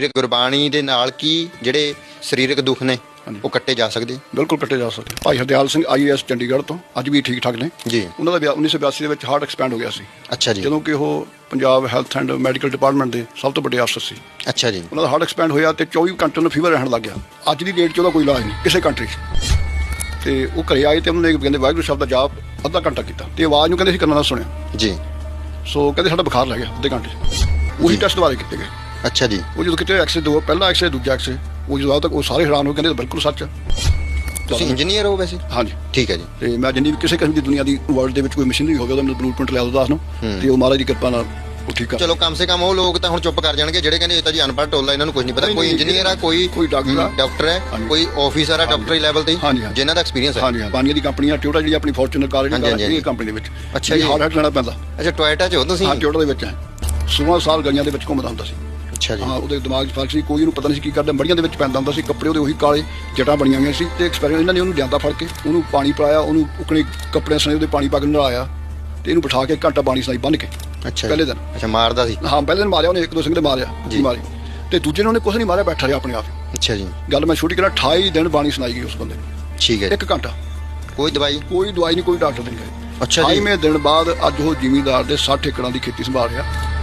ਸਰੀਰਕ ਗੁਰਬਾਣੀ ਦੇ ਨਾਲ ਕੀ ਜਿਹੜੇ ਸਰੀਰਕ ਦੁੱਖ ਨੇ। ਉਹ ਕੱਟੇ ਜਾ ਸਕਦੇ? ਬਿਲਕੁਲ ਕੱਟੇ ਜਾ ਸਕਦੇ। ਭਾਈ ਹਰਦਿਆਲ ਸਿੰਘ ਆਈਐਸ ਚੰਡੀਗੜ੍ਹ ਤੋਂ ਅੱਜ ਵੀ ਠੀਕ ਠਾਕ ਨੇ। ਜੀ। ਉਹਨਾਂ ਦਾ ਵਿਆਹ 1982 ਦੇ ਵਿੱਚ ਹਾਰਟ ਐਕਸਪੈਂਡ ਹੋ ਗਿਆ ਸੀ। ਅੱਛਾ ਜੀ। ਜਦੋਂ ਕਿ ਉਹ Punjab health and medical department ਦੇ ਸਭ ਤੋਂ ਵੱਡੇ ਅਫਸਰ ਸੀ। ਅੱਛਾ ਜੀ। ਉਹਨਾਂ ਦਾ ਹਾਰਟ ਐਕਸਪੈਂਡ ਹੋਇਆ ਤੇ 24 ਘੰਟੇ ਨੂੰ ਫੀਵਰ ਰਹਿਣ ਲੱਗ ਗਿਆ। ਅੱਜ ਦੀ ਡੇਟ 'ਚ ਉਹਦਾ ਕੋਈ ਇਲਾਜ ਨਹੀਂ ਕਿਸੇ ਕੰਟਰੀ 'ਚ। ਤੇ ਉਹ ਘਰੇ ਆਏ ਤੇ ਉਹਨਾਂ ਨੇ ਕਹਿੰਦੇ ਵਾਹਿਗੁਰੂ ਸ਼ਬਦ ਦਾ ਜਾਪ ਅੱਧਾ ਘੰਟਾ ਕੀਤਾ। ਤੇ ਆਵਾਜ਼ ਨੂੰ ਕਹਿੰਦੇ ਸੀ ਕੰਨਾਂ ਨਾਲ ਸੁਣਿਆ। ਜੀ। ਸੋ ਕਹਿੰਦੇ ਸਾਡਾ ਬੁਖਾਰ ਲੱਗ ਗਿਆ ਅੱਧੇ ਘੰਟੇ 'ਚ। ਉਹੀ ਟੈਸਟ ਦੁਬਾਰਾ ਕੀਤੇ ਗਏ। ਅੱਛਾ ਜੀ। ਉਹ ਜਦੋਂ ਕਿਤੇ ਐਕਸੇ ਦੋ ਪਹਿਲਾ ਐਕਸੇ ਦੂਜਾ ਐਕਸੇ ਉਹ ਜਦੋਂ ਤੱਕ ਉਹ ਸਾਰੇ ਹੈਰਾਨ ਹੋ ਗਏ ਕਹਿੰਦੇ ਬਿਲਕੁਲ ਸੱਚ ਤੁਸੀਂ ਇੰਜੀਨੀਅਰ ਹੋ ਵੈਸੇ? ਹਾਂਜੀ। ਠੀਕ ਹੈ ਜੀ। ਤੇ ਮੈਂ ਜਿੰਨੀ ਵੀ ਕਿਸੇ ਕਿਸਮ ਦੀ ਦੁਨੀਆ ਦੀ ਵਰਲਡ ਦੇ ਵਿੱਚ ਕੋਈ ਮਸ਼ੀਨਰੀ ਹੋਵੇ ਉਹਦਾ ਮੈਨੂੰ ਬਲੂਪ੍ਰਿੰਟ ਲੈ ਦੋ ਦੱਸ ਨੂੰ। ਤੇ ਉਹ ਮਹਾਰਾਜ ਦੀ ਕਿਰਪਾ ਨਾਲ ਉਹ ਠੀਕ ਕਰ ਚਲੋ ਕਮ ਸੇ ਕਮ ਉਹ ਲੋਕ ਤਾਂ ਹੁਣ ਚੁੱਪ ਕਰ ਜਾਣਗੇ ਜਿਹੜੇ ਕਹਿੰਦੇ ਇਹ ਤਾਂ ਜੀ ਅਨਪੜ੍ਹ ਟੋਲਾ ਇਹਨਾਂ ਨੂੰ ਕੁਝ ਨਹੀਂ ਪਤਾ। ਕੋਈ ਇੰਜੀਨੀਅਰ ਆ ਕੋਈ ਕੋਈ ਡਾਕਟਰ ਆ। ਡਾਕਟਰ ਹੈ। ਕੋਈ ਆਫੀਸਰ ਆ ਡਾਕਟਰੀ ਲੈਵਲ ਤੇ। ਜਿਨ੍ਹਾਂ ਦਾ ਐਕਸਪੀਰੀਅੰਸ ਹੈ। ਹਾਂਜੀ ਪਾਣੀਆਂ ਦੀ ਕੰਪਨੀ ਆ ਟਿਓਟਾ ਜਿਹੜੀ ਆਪਣੀ ਫੋਰਚੂਨਰ ਕਾਰ ਜਿਹੜੀ ਕੰਪਨੀ ਦੇ ਵਿੱਚ। ਅੱਛਾ ਜੀ। ਹਾਰਡ ਲੈਣਾ ਪੈਂਦਾ। ਅੱਛਾ ਟੋਇਟਾ ਚ ਹੋ ਤੁਸੀਂ? ਹਾਂ ਟਿਓਟਾ ਦੇ ਵਿੱਚ ਹੈ। 16 ਸਾਲ ਗਲੀਆਂ ਦੇ ਵਿੱਚ ਘੁੰਮਦਾ ਹੁੰਦਾ ਸੀ। ਅੱਛਾ ਜੀ। ਹਾਂ ਉਹਦੇ ਦਿਮਾਗ 'ਚ ਫ਼ਰਕ ਸੀ ਕੋਈ ਉਹਨੂੰ ਪਤਾ ਨਹੀਂ ਸੀ ਕੀ ਕਰਦਾ। ਮੜੀਆਂ ਦੇ ਵਿੱਚ ਪੈਂਦਾ ਹੁੰਦਾ ਸੀ ਕੱਪੜੇ ਉਹਦੇ ਉਹੀ ਕਾਲੇ ਜਟਾਂ ਬਣੀਆਂ ਹੋਈਆਂ ਸੀ ਤੇ ਐਕਸਪੈਰੀਮੈਂਟ ਇਹਨਾਂ ਨੇ ਉਹਨੂੰ ਲਿਆਂਦਾ ਫੜ ਕੇ ਉਹਨੂੰ ਪਾਣੀ ਪਿਲਾਇਆ ਉਹਨੂੰ ਉਕਣੇ ਕੱਪੜੇ ਸਣੇ ਉਹਦੇ ਪਾਣੀ ਪਾ ਕੇ ਨਲਾਇਆ ਤੇ ਇਹਨੂੰ ਬਿਠਾ ਕੇ ਘੰਟਾ ਪਾਣੀ ਸਣਾਈ ਬੰਨ ਕੇ ਅੱਛਾ ਪਹਿਲੇ। ਦਿਨ। ਅੱਛਾ ਮਾਰਦਾ ਸੀ? ਹਾਂ ਪਹਿਲੇ ਦਿਨ ਮਾਰਿਆ ਉਹਨੇ ਇੱਕ ਦੋ ਸਿੰਘ ਦੇ ਮਾਰਿਆ ਜੀ। ਮਾਰੀ। ਤੇ ਦੂਜੇ ਨੇ ਉਹਨੇ ਕੁਛ ਨਹੀਂ ਮਾਰਿਆ ਬੈਠਾ ਰਿਹਾ ਆਪਣੇ ਆਪ। ਅੱਛਾ ਜੀ। ਗੱਲ ਮੈਂ ਛੋਟੀ ਕਰਾਂ 28 ਦਿਨ ਬਾਣੀ ਸੁਣਾਈ ਗਈ ਉਸ ਬੰਦੇ ਨੂੰ। ਠੀਕ ਹੈ। ਇੱਕ ਘੰਟਾ। ਕੋਈ ਦਵਾਈ? ਕੋਈ ਦਵਾਈ ਨਹੀਂ ਕੋਈ ਡਾਕਟਰ ਨਹੀਂ ਗਏ। ਅੱਛਾ ਜੀ। 28ਵੇਂ ਦਿਨ ਬਾਅਦ ਅੱਜ ਉਹ ਜ਼ਿਮੀਂਦਾਰ ਦੇ 60 ਏਕੜਾਂ ਦੀ ਖੇਤੀ ਸੰਭਾਲ ਰਿਹਾ।